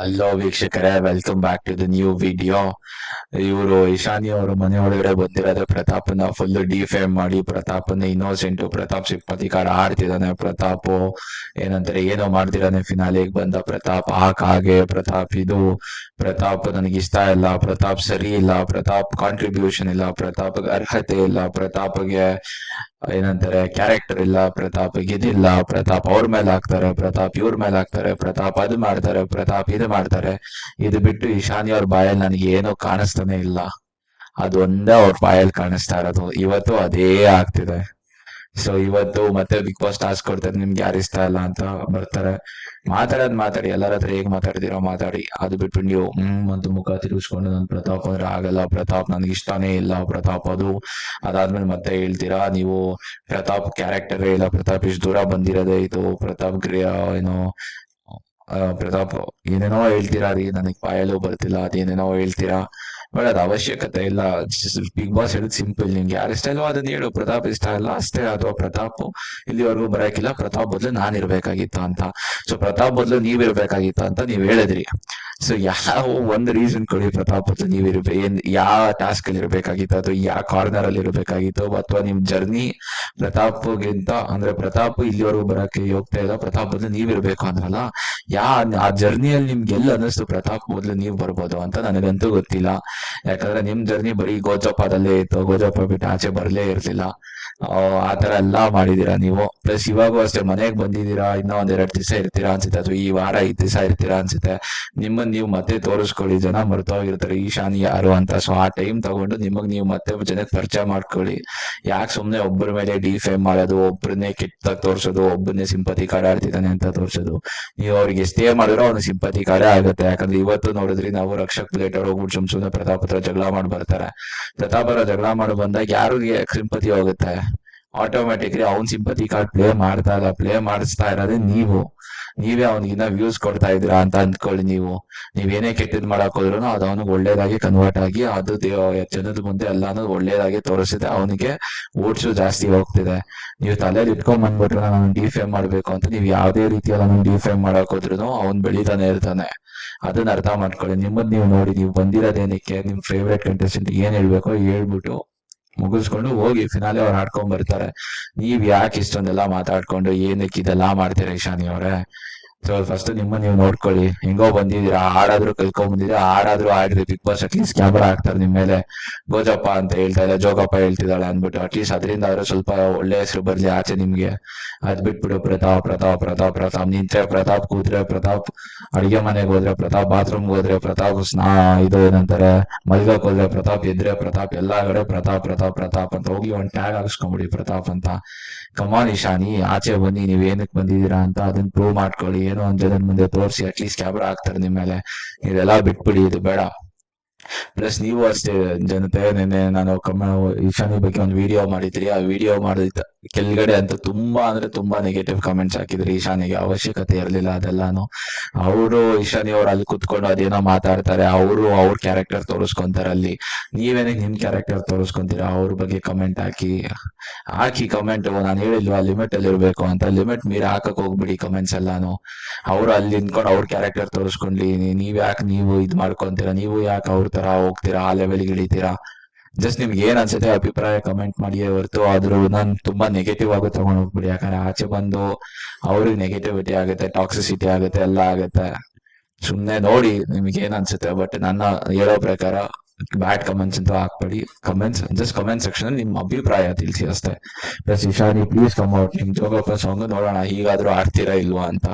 Hello ವೀಕ್ಷಕರೇ welcome back to the new video ಇವರು ಇಶಾನಿ ಅವರು ಮನೆ ಒಳಗಡೆ ಬಂದಿರೋದು ಪ್ರತಾಪ್ನ ಫುಲ್ ಡಿಫೇಮ್ ಮಾಡಿ, ಪ್ರತಾಪ್ನ ಇನ್ನೋಸೆಂಟ್ ಪ್ರತಾಪ್ ಸಿಂಪತಿ ಕಾರ್ಡ್ ಆಡ್ತಿದ್ದಾನೆ ಪ್ರತಾಪ್. ಏನಂತಾರೆ, ಏನೋ ಮಾಡ್ತಿರಾನೆ ಫಿನಾಲಿಗೆ ಬಂದ ಪ್ರತಾಪ್. ಹಾಕ್ ಹಾಗೆ ಪ್ರತಾಪ್ ಇದು. ಪ್ರತಾಪ್ ನನಗೆ ಇಷ್ಟ ಇಲ್ಲ, ಪ್ರತಾಪ್ ಸರಿ ಇಲ್ಲ, ಪ್ರತಾಪ್ ಕಾಂಟ್ರಿಬ್ಯೂಷನ್ ಇಲ್ಲ, ಪ್ರತಾಪ್ಗೆ ಅರ್ಹತೆ ಇಲ್ಲ, ಪ್ರತಾಪ್ಗೆ ಏನಂತಾರೆ ಕ್ಯಾರೆಕ್ಟರ್ ಇಲ್ಲ, ಪ್ರತಾಪ್ ಇದಿಲ್ಲ, ಪ್ರತಾಪ್ ಅವ್ರ ಮೇಲೆ ಹಾಕ್ತಾರೆ, ಪ್ರತಾಪ್ ಇವ್ರ ಮೇಲೆ ಹಾಕ್ತಾರೆ, ಪ್ರತಾಪ್ ಅದು ಮಾಡ್ತಾರೆ, ಪ್ರತಾಪ್ ಇದು ಮಾಡ್ತಾರೆ. ಇದು ಬಿಟ್ಟು ಈಶಾನ್ಯ ಅವ್ರ ಬಾಯಲ್ಲಿ ನನಗೆ ಏನೂ ಕಾಣಿಸ್ತಾನೆ ಇಲ್ಲ. ಅದು ಒಂದೇ ಅವ್ರ ಬಾಯಲ್ಲಿ ಕಾಣಿಸ್ತಾ ಇರೋದು. ಇವತ್ತು ಅದೇ ಆಗ್ತಿದೆ. ಸೊ ಇವತ್ತು ಮತ್ತೆ ಬಿಗ್ ಬಾಸ್ ಟಾಸ್ಕ್ ಕೊಡ್ತಾರೆ. ನಿಮ್ಗೆ ಯಾರು ಇಷ್ಟ ಇಲ್ಲ ಅಂತ ಬರ್ತಾರೆ. ಮಾತಾಡೋದ್ ಮಾತಾಡಿ. ಎಲ್ಲರ ಹತ್ರ ಹೇಗ್ ಮಾತಾಡ್ದಿರೋ ಮಾತಾಡಿ. ಅದು ಬಿಟ್ಟು ನೀವು, ಹ್ಮ್ ಅಂತ ಮುಖ ತಿರುಗಿಸ್ಕೊಂಡು ನನ್ ಪ್ರತಾಪ್ ಅಂದ್ರೆ ಆಗಲ್ಲ. ಪ್ರತಾಪ್ ನನ್ಗೆ ಇಷ್ಟನೇ ಇಲ್ಲ. ಪ್ರತಾಪ್ ಅದು. ಅದಾದ್ಮೇಲೆ ಮತ್ತೆ ಹೇಳ್ತೀರಾ? ನೀವು ಪ್ರತಾಪ್ ಕ್ಯಾರೆಕ್ಟರ್ ಇಲ್ಲ. ಪ್ರತಾಪ್ ಇಷ್ಟು ದೂರ ಬಂದಿರೋದೇ ಇದು. ಪ್ರತಾಪ್ ಗ್ರಿಯ ಏನೋ ಪ್ರತಾಪ್ ಏನೇನೋ ಹೇಳ್ತೀರಾ? ರೀ ನನಗೆ ಬಾಯಲ್ಲೂ ಬರ್ತಿಲ್ಲ. ಅದೇನೇನೋ ಹೇಳ್ತೀರಾ? ಬಟ್ ಅವಶ್ಯಕತೆ ಇಲ್ಲ. ಬಿಗ್ ಬಾಸ್ ಹೇಳಿದ್ ಸಿಂಪಲ್ ನಿಮ್ಗೆ ಯಾರು ಇಷ್ಟ ಇಲ್ವೋ ಅದನ್ನ ಹೇಳು. ಪ್ರತಾಪ್ ಇಷ್ಟ ಇಲ್ಲ? ಅಷ್ಟೇ. ಅಥವಾ ಪ್ರತಾಪ್. ಇಲ್ಲಿವರೆಗೂ ಬರಕಿಲ್ಲ ಪ್ರತಾಪ್ ಬದಲು ನಾನ್ ಇರ್ಬೇಕಾಗಿತ್ತು ಅಂತ. ಸೊ ಪ್ರತಾಪ್ ಬದಲು ನೀವ್ ಇರ್ಬೇಕಾಗಿತ್ತು ಅಂತ ನೀವ್ ಹೇಳಿದ್ರಿ. ಸೊ ಯಾವ ಒಂದು ರೀಸನ್ ಕೊಡಿ ಪ್ರತಾಪ್ ಅಥವಾ ನೀವು ಏನ್, ಯಾವ ಟಾಸ್ಕ್ ಅಲ್ಲಿ ಇರಬೇಕಾಗಿತ್ತು ಅಥವಾ ಯಾವ ಕಾರ್ನರ್ ಅಲ್ಲಿ ಇರಬೇಕಾಗಿತ್ತು, ಅಥವಾ ನಿಮ್ ಜರ್ನಿ ಪ್ರತಾಪ್ಗಿಂತ, ಅಂದ್ರೆ ಪ್ರತಾಪ್ ಇಲ್ಲಿವರೆಗೂ ಬರಕ್ಕೆ ಹೋಗ್ತಾ ಇಲ್ಲ, ಪ್ರತಾಪ್ ಬದಲು ನೀವ್ ಇರ್ಬೇಕು ಅಂದ್ರಲ್ಲ, ಯಾ ಆ ಜರ್ನಿಯಲ್ಲಿ ನಿಮ್ಗೆ ಎಲ್ಲಿ ಅನ್ನಿಸ್ತು? ಪ್ರತಾಪ್ ಮೊದ್ಲು ನೀವ್ ಬರ್ಬೋದು ಅಂತ ನನಗಂತೂ ಗೊತ್ತಿಲ್ಲ. ಯಾಕಂದ್ರೆ ನಿಮ್ ಜರ್ನಿ ಬರೀ ಗೋಜಪ್ಪದಲ್ಲೇ ಇತ್ತು ಗೋಜಪ್ಪ ಬಿಟ್ಟು ಆಚೆ ಬರಲೇ ಇರ್ಲಿಲ್ಲ. ಆ ತರ ಎಲ್ಲಾ ಮಾಡಿದೀರಾ ನೀವು? ಪ್ಲಸ್ ಇವಾಗೂ ಅಷ್ಟೇ, ಮನೆಗೆ ಬಂದಿದ್ದೀರಾ? ಇನ್ನೂ ಒಂದೆರಡು ದಿವಸ ಇರ್ತೀರಾ ಅನ್ಸುತ್ತೆ, ಅಥವಾ ಈ ವಾರ ಐದ್ ದಿವಸ ಇರ್ತೀರಾ ಅನ್ಸುತ್ತೆ. ನಿಮ್ಮನ್ನ ನೀವು ಮತ್ತೆ ತೋರಿಸ್ಕೊಳ್ಳಿ, ಜನ ಮರ್ತೋಗಿರ್ತಾರೆ ಈಶಾನಿ ಯಾರು ಅಂತ. ಸೊ ಆ ಟೈಮ್ ತಗೊಂಡು ನಿಮಗ್ ನೀವು ಮತ್ತೆ ಜನಕ್ಕೆ ಪರಿಚಯ ಮಾಡ್ಕೊಳ್ಳಿ. ಯಾಕೆ ಸುಮ್ನೆ ಒಬ್ಬರ ಮೇಲೆ ಡಿಫೇಮ್ ಮಾಡೋದು ಒಬ್ಬರನ್ನೇ ಕೆಟ್ಟಾಗ ತೋರ್ಸೋದು ಒಬ್ಬರನ್ನೇ ಸಿಂಪತಿ ಕಾರ್ಡ್ ಆಡ್ತಿದ್ದಾನೆ ಅಂತ ತೋರ್ಸೋದು. ನೀವು ಅವ್ರಿಗೆ ಸ್ಟೇ ಮಾಡಿದ್ರೆ ಅವ್ನು ಸಿಂಪತಿ ಕಾರ್ಡೇ ಆಗುತ್ತೆ. ಯಾಕಂದ್ರೆ ಇವತ್ತು ನೋಡಿದ್ರಿ ನಾವು ರಕ್ಷಕ್ ಪ್ಲೇಟ್ ಹೋಗ್ಬಿಟ್ಟು ಸುಮ್ ಸುಮ್ನೆ ಪ್ರತಾಪತ್ರ ಜಗಳ ಮಾಡಿ ಬರ್ತಾರೆ. ಪ್ರತಾಪರ ಜಗಳ ಮಾಡಿ ಬಂದಾಗ ಯಾರಿಗೆ ಸಿಂಪತಿ ಹೋಗುತ್ತೆ? ಆಟೋಮೆಟಿಕ್ಲಿ ಅವ್ನ್ ಸಿಂಪತಿ ಕಾರ್ಡ್ ಪ್ಲೇ ಮಾಡ್ತಾ ಇಲ್ಲ ಪ್ಲೇ ಮಾಡಿಸ್ತಾ ಇರೋದೇ ನೀವು. ನೀವೇ ಅವ್ನಿಗಿನ್ನ ವ್ಯೂಸ್ ಕೊಡ್ತಾ ಇದ್ದೀರಾ ಅಂತ ಅಂದ್ಕೊಳ್ಳಿ ನೀವು. ನೀವೇನೇ ಕೆಟ್ಟದ್ ಮಾಡಕ್ ಹೋದ್ರು ಅದು ಅವನಿಗೆ ಒಳ್ಳೇದಾಗಿ ಕನ್ವರ್ಟ್ ಆಗಿ, ಅದು ಜನದ ಮುಂದೆ ಎಲ್ಲಾನು ಒಳ್ಳೇದಾಗಿ ತೋರಿಸಿದೆ ಅವನಿಗೆ ಓಟ್ಸು ಜಾಸ್ತಿ ಹೋಗ್ತಿದೆ. ನೀವು ತಲೆಯಲ್ಲಿ ಇಟ್ಕೊಂಡ್ ಬಂದ್ಬಿಟ್ರೆ ನಾನು ಡಿಫೇಮ್ ಮಾಡ್ಬೇಕು ಅಂತ, ನೀವು ಯಾವ್ದೇ ರೀತಿಯಲ್ಲಿ ನಾನು ಡಿಫೇಮ್ ಮಾಡಕ್ ಹೋದ್ರು ಅವ್ನ್ ಬೆಳಿತಾನೆ ಇರ್ತಾನೆ. ಅದನ್ನ ಅರ್ಥ ಮಾಡ್ಕೊಳ್ಳಿ. ನಿಮ್ಮದ್ ನೀವು ನೋಡಿ, ನೀವು ಬಂದಿರೋದೇನಕ್ಕೆ, ನಿಮ್ ಫೇವ್ರೇಟ್ ಕಂಟೆಸ್ಟೆಂಟ್ ಏನ್ ಹೇಳ್ಬೇಕೋ ಹೇಳ್ಬಿಟ್ಟು ಮುಗಿಸ್ಕೊಂಡು ಹೋಗಿ ಫಿನಾಲೆ ಅವ್ರು ಆಡ್ಕೊಂಡ್ ಬರ್ತಾರೆ. ನೀವ್ ಯಾಕೆ ಇಷ್ಟೊಂದೆಲ್ಲ ಮಾತಾಡ್ಕೊಂಡು ಏನಕ್ಕೆ ಇದೆಲ್ಲ ಮಾಡ್ತೀರಾ ಇಶಾನಿ ಅವ್ರೆ? ಸೊ ಫಸ್ಟ್ ನಿಮ್ಮ ನೀವು ನೋಡ್ಕೊಳ್ಳಿ. ಹೆಂಗೋ ಬಂದಿದ್ದೀರಾ, ಹಾಡಾದ್ರೂ ಕಲ್ಕೊಂಡ್ ಬಂದಿದ್ದೀರಾ, ಹಾಡಾದ್ರೂ ಆಡ್ರಿ big boss at least camera ಹಾಕ್ತಾರೆ ನಿಮ್ ಮೇಲೆ. ಗೋಜಪ್ಪ ಅಂತ ಹೇಳ್ತಾ ಇದ್ದಾರೆ, ಜೋಗಪ್ಪ ಹೇಳ್ತಿದ್ದಾಳೆ ಅಂದ್ಬಿಟ್ಟು ಅಟ್ಲೀಸ್ಟ್ ಅದರಿಂದ ಆದ್ರೂ ಸ್ವಲ್ಪ ಒಳ್ಳೆ ಹೆಸರು ಬರ್ಲಿ ಆಚೆ ನಿಮ್ಗೆ. ಅದ್ ಬಿಟ್ಬಿಡು ಪ್ರತಾಪ್ ಪ್ರತಾಪ್ ಪ್ರತಾಪ್ ಪ್ರತಾಪ್. ನಿಂತ್ರೆ ಪ್ರತಾಪ್, ಕೂತ್ರೆ ಪ್ರತಾಪ್. ಅಡಿಗೆ ಮನೆಗೆ ಹೋದ್ರೆ ಪ್ರತಾಪ್ ಬಾತ್ರೂಮ್ ಹೋದ್ರೆ ಪ್ರತಾಪ್, ಸ್ನಾ, ಇದು ಏನಂತಾರೆ ಮಲ್ಗಕ್ ಹೋದ್ರೆ ಪ್ರತಾಪ್, ಎದ್ರೆ ಪ್ರತಾಪ್, ಎಲ್ಲಾ ಕಡೆ ಪ್ರತಾಪ್ ಪ್ರತಾಪ್ ಪ್ರತಾಪ್ ಅಂತ ಹೋಗಿ ಒಂದ್ ಟ್ಯಾಗ್ ಹಾಕ್ಸ್ಕೊಂಬಿಡಿ ಪ್ರತಾಪ್ ಅಂತ. ಕಮಾನ್ ಇಶಾನಿ ಆಚೆ ಬನ್ನಿ, ನೀವ್ ಏನಕ್ ಬಂದಿದೀರಾ ಅಂತ ಅದನ್ನ ಪ್ರೂವ್ ಮಾಡ್ಕೊಳ್ಳಿ. ಏನೋ ಒಂದ್ ಮುಂದೆ ತೋರಿಸಿ ಅಟ್ಲೀಸ್ಟ್ ಕ್ಯಾಮ್ರಾ ಹಾಕ್ತಾರೆ ನಿಮ್ಮ ಮೇಲೆ. ಇದೆಲ್ಲ ಬಿಟ್ಬಿಡಿ ಇದು ಬೇಡ. ಪ್ಲಸ್ ನೀವು ಅಷ್ಟೇ ಜನತೆ ನಿನ್ನೆ ನಾನು ಕಮ್ಮ ಈಶಾನಿ ಬಗ್ಗೆ ಒಂದು ವಿಡಿಯೋ ಮಾಡಿದ್ರಿ. ಆ ವಿಡಿಯೋ ಮಾಡಿದ ಕೆಳಗಡೆ ಅಂತ ತುಂಬಾ ಅಂದ್ರೆ ತುಂಬಾ ನೆಗೆಟಿವ್ ಕಮೆಂಟ್ಸ್ ಹಾಕಿದ್ರಿ. ಈಶಾನಿಗೆ ಅವಶ್ಯಕತೆ ಇರಲಿಲ್ಲ ಅದೆಲ್ಲಾನು. ಅವರು ಈಶಾನ್ಯ ಅವ್ರು ಅಲ್ಲಿ ಕುತ್ಕೊಂಡು ಅದೇನೋ ಮಾತಾಡ್ತಾರೆ. ಅವರು ಅವ್ರ ಕ್ಯಾರೆಕ್ಟರ್ ತೋರಿಸ್ಕೊಂತಾರೆ ಅಲ್ಲಿ. ನೀವೇನೇ ನಿಮ್ ಕ್ಯಾರೆಕ್ಟರ್ ತೋರಿಸ್ಕೊಂತೀರಾ? ಅವ್ರ ಬಗ್ಗೆ ಕಮೆಂಟ್ ಹಾಕಿ ಹಾಕಿ ಕಮೆಂಟ್ ನಾನು ಹೇಳಿಲ್ವಾ? ಲಿಮಿಟ್ ಅಲ್ಲಿ ಇರ್ಬೇಕು ಅಂತ. ಲಿಮಿಟ್ ಮೀರಿ ಹಾಕಕ್ ಹೋಗ್ಬಿಡಿ ಕಮೆಂಟ್ಸ್ ಎಲ್ಲಾನು. ಅವ್ರು ಅಲ್ಲಿ ನಿಂತ್ಕೊಂಡು ಅವ್ರ ಕ್ಯಾರೆಕ್ಟರ್ ತೋರಿಸ್ಕೊಂಡ್ಲಿ. ನೀವ್ ಯಾಕೆ ನೀವು ಇದ್ ಮಾಡ್ಕೊಂತೀರಾ? ನೀವು ಯಾಕೆ ಅವ್ರ ತರ ಹೋಗ್ತೀರಾ, ಆ ಲೆವೆಲ್ಗೆ ಇಳಿತೀರಾ? ಜಸ್ಟ್ ನಿಮ್ಗೆ ಏನ್ ಅನ್ಸುತ್ತೆ ಅಭಿಪ್ರಾಯ ಕಮೆಂಟ್ ಮಾಡಿ, ಹೊರತು ಆದ್ರೂ ನಾನ್ ತುಂಬಾ ನೆಗೆಟಿವ್ ಆಗಿ ತಗೊಂಡ್ ಹೋಗ್ಬಿಡಿ. ಯಾಕಂದ್ರೆ ಆಚೆ ಬಂದು ಅವ್ರಿಗೆ ನೆಗೆಟಿವಿಟಿ ಆಗುತ್ತೆ ಟಾಕ್ಸಿಸಿಟಿ ಆಗುತ್ತೆ, ಎಲ್ಲ ಆಗುತ್ತೆ. ಸುಮ್ನೆ ನೋಡಿ ನಿಮ್ಗೆ ಏನ್ ಅನ್ಸುತ್ತೆ ಬಟ್ ನನ್ನ ಹೇಳೋ ಪ್ರಕಾರ ಬ್ಯಾಡ್ ಕಮೆಂಟ್ಸ್ ಅಂತ ಹಾಕ್ಬೇಡಿ. ಕಮೆಂಟ್ಸ್ ಜಸ್ಟ್ ಕಮೆಂಟ್ ಸೆಕ್ಷನ್ ನಿಮ್ ಅಭಿಪ್ರಾಯ ತಿಳಿಸಿ ಅಷ್ಟೇ. Plus Ishani please come out ನಿಮ್ ಜೋಗಪ್ಪ ಸಾಂಗ್ ನೋಡೋಣ, ಹೀಗಾದ್ರೂ ಆಡ್ತೀರಾ ಇಲ್ವಾ ಅಂತ.